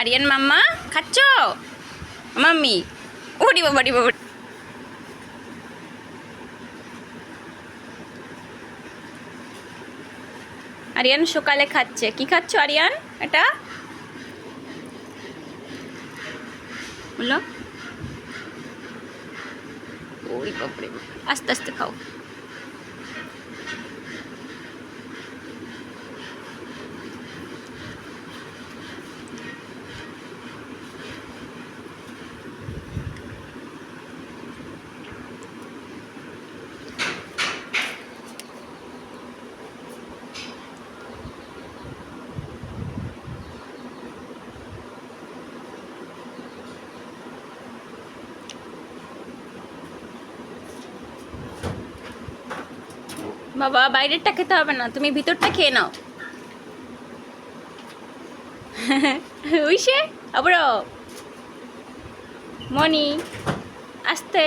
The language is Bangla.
আরিয়ান মাম্মা, খাচ্ছ? মাম্মি ওডি বাবা বাবা। আরিয়ান সকালে খাচ্ছে। কি খাচ্ছ আরিয়ান? এটা? বলো। ওরে বাপরে বাপ। আস্তে আস্তে খাও। বাবা বাইরেরটা খেতে হবে না তুমি ভিতরটা খেয়ে নাও। উইসে আবার মনি আসতে।